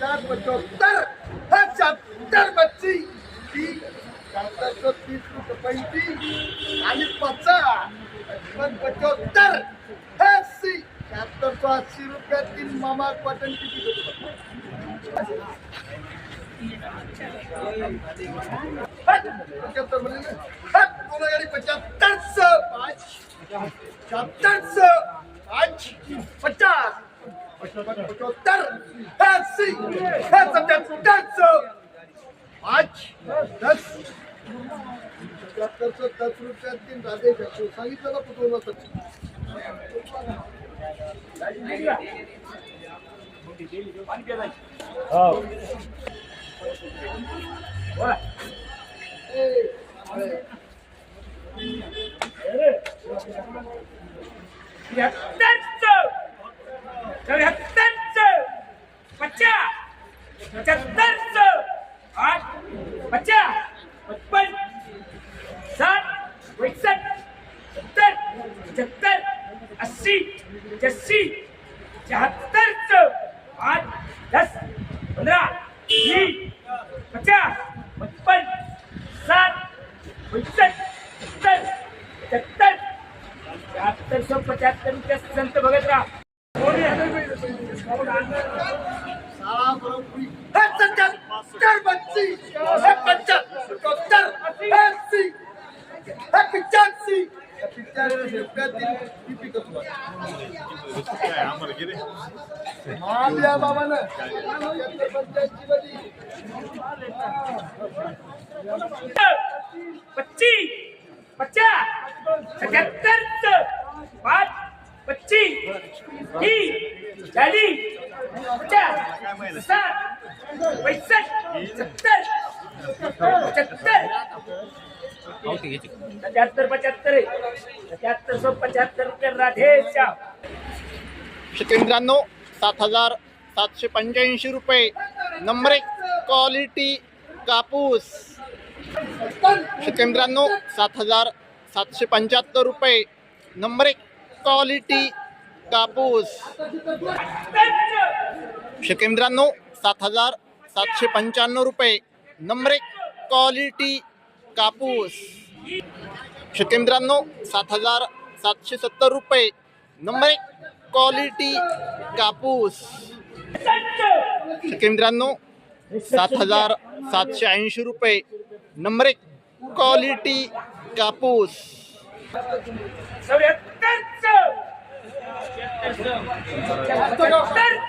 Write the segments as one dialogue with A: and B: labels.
A: पचास पचहत्तर पचहत्तर बच्ची. ती सत्तरशे तीस रुपये पैंतीस आणि पचास पचहत्तर अस्सी शहात्तरशे अस्सी रुपया तीन मामा पटन पचहत्तर बोले दोनों पचहत्तर सौ पाँच. पचहत्तर सौ पाँच. पचास. पाच दस दस रुपयात तीन राधे सांगितलं ना
B: पचास पच्याहत्तरचं आठ पचास पचपन साठ एकसष्ट सत्तर पंच्याहत्तर अस्सी पच्याऐंशी शहात्तरचं आठ दस पंधरा वीस पचास पचपन साठ एकसष्ट सत्तर पंच्याहत्तर शहात्तर सौ पचहत्तर रुपये संत भगत राम
A: सत्तर बच्ची। है पचहत्तर अस्सी है पिचासी। हाँ, बाबा ने।
B: पच्ची पचास पचहत्तर पाँच पच्चीस तीस चालीस पचास साठ पैसष्ट सत्तर पचहत्तर सत्याहत्तर पचहत्तर सत्याहत्तर सौ पचहत्तर रुपये राधे श्याम
C: सात हजार सातशे पंच्याऐंशी रुपये नंबर एक क्वालिटी कापूस. शेतकऱ्यांनो सात हजार सातशे पंच्याहत्तर रुपये नंबर एक क्वालिटी कापूस. शेतकऱ्यांनो सात हजार सातशे पंच्याण्णव रुपये नंबरे क्वालिटी कापूस. शेतकऱ्यांनो सात हजार सातशे सत्तर रुपये नंबर एक क्वालिटी कापूस शेतकऱ्यांनो सात हजार सातशे ऐंशी रुपये नंबर एक क्वालिटी कापूस.
B: सत्याहत्तरचं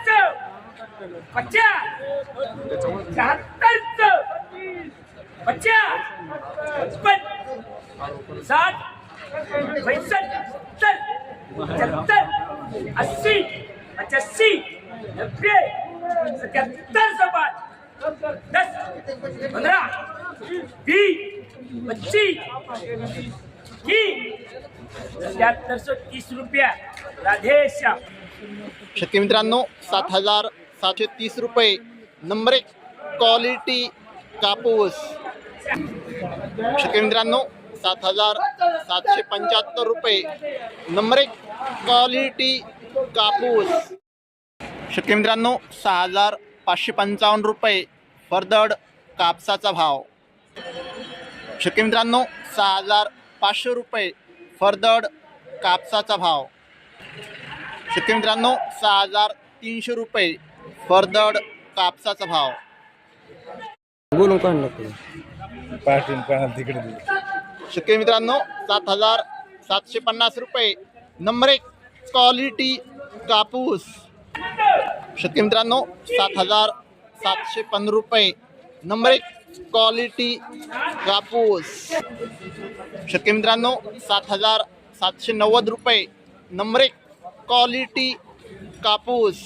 B: पचास शहात्तरचं पचास पचपन साठ पैसष्ट सत्तर पचहत्तर अस्सी पचासी नब्बे सत्याहत्तर सौ पाँच दस पंद्रह बीस पच्चीस की सत्याहत्तर तीस रुपया राधे
C: शेतकरी मित्रांनो सात हजार सातशे तीस रुपये नंबर एक क्वालिटी कापूस. शेतकरी मित्रांनो सात हजार सातशे पंच्याहत्तर रुपये नंबर एक क्वालिटी कापूस. शेतकरी मित्रांनो सहा हजार पाचशे पंचावन्न रुपये फरदड कापसाचा भाव. शेतकरी मित्रांनो सहा हजार पाचशे रुपये फरदड कापसाचा भाव. शेतकरी मित्रांनो सहा हजार तीनशे रुपये फरदड कापसाचा भाव.
D: बोलून
E: तिकडे.
C: शेतकरी मित्रांनो सात हजार सातशे पन्नास रुपये नंबर एक क्वालिटी कापूस. शेतकरी मित्रांनो सात हजार सातशे पंधरा रुपये नंबर एक क्वालिटी कापूस. शेतकरी मित्रांनो सात हजार सातशे नव्वद रुपये नंबर एक क्वालिटी कापूस.